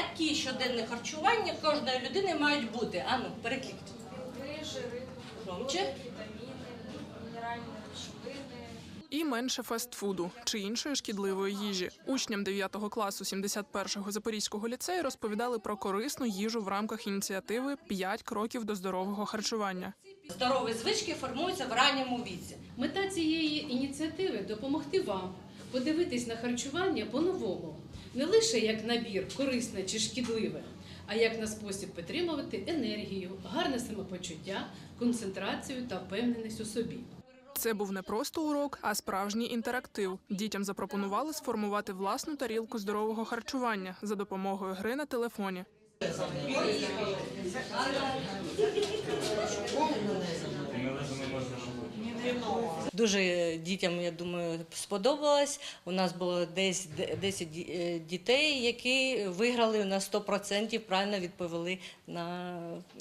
які щоденне харчування кожної людини мають бути. Ану, переклікте. Білки, жири, Громче. вітаміни, мінеральні речовини. І менше фастфуду чи іншої шкідливої їжі. Учням 9 класу 71-го Запорізького ліцею розповідали про корисну їжу в рамках ініціативи «5 кроків до здорового харчування. Здорові звички формуються в ранньому віці. Мета цієї ініціативи допомогти вам подивитись на харчування по-новому, не лише як набір корисне чи шкідливе, а як на спосіб підтримувати енергію, гарне самопочуття, концентрацію та впевненість у собі. Це був не просто урок, а справжній інтерактив. Дітям запропонували сформувати власну тарілку здорового харчування за допомогою гри на телефоні. Дуже дітям, я думаю, сподобалось. У нас було десь 10 е, дітей, які виграли на 100%, правильно відповіли на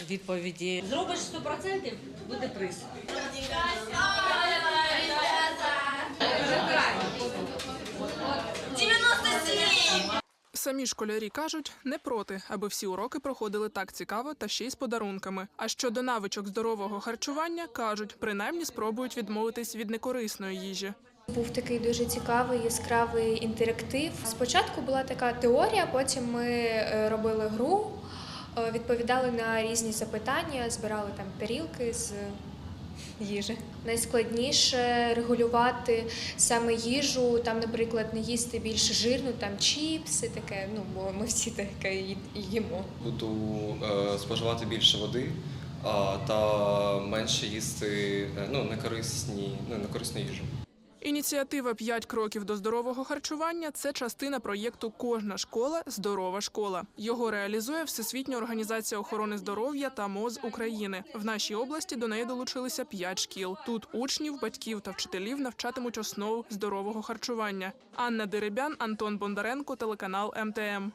відповіді. Зробиш 100%, буде приз. Самі школярі кажуть, не проти, аби всі уроки проходили так цікаво та ще й з подарунками. А щодо навичок здорового харчування, кажуть, принаймні спробують відмовитись від некорисної їжі. Був такий дуже цікавий яскравий інтерактив. Спочатку була така теорія, потім ми е, робили гру, е, відповідали на різні запитання, збирали там тарілки з їжі. Найскладніше регулювати саме їжу, там, наприклад, не їсти більше жирну, там чіпси, таке. Ну бо ми всі таке ї- їмо. Буду е, споживати більше води а, та менше їсти е, ну, некорисні, ну, некорисну їжу. Ініціатива «5 кроків до здорового харчування це частина проєкту Кожна школа здорова школа. Його реалізує Всесвітня організація охорони здоров'я та МОЗ України. В нашій області до неї долучилися 5 шкіл. Тут учнів, батьків та вчителів навчатимуть основ здорового харчування. Анна Деребян, Антон Бондаренко, телеканал МТМ.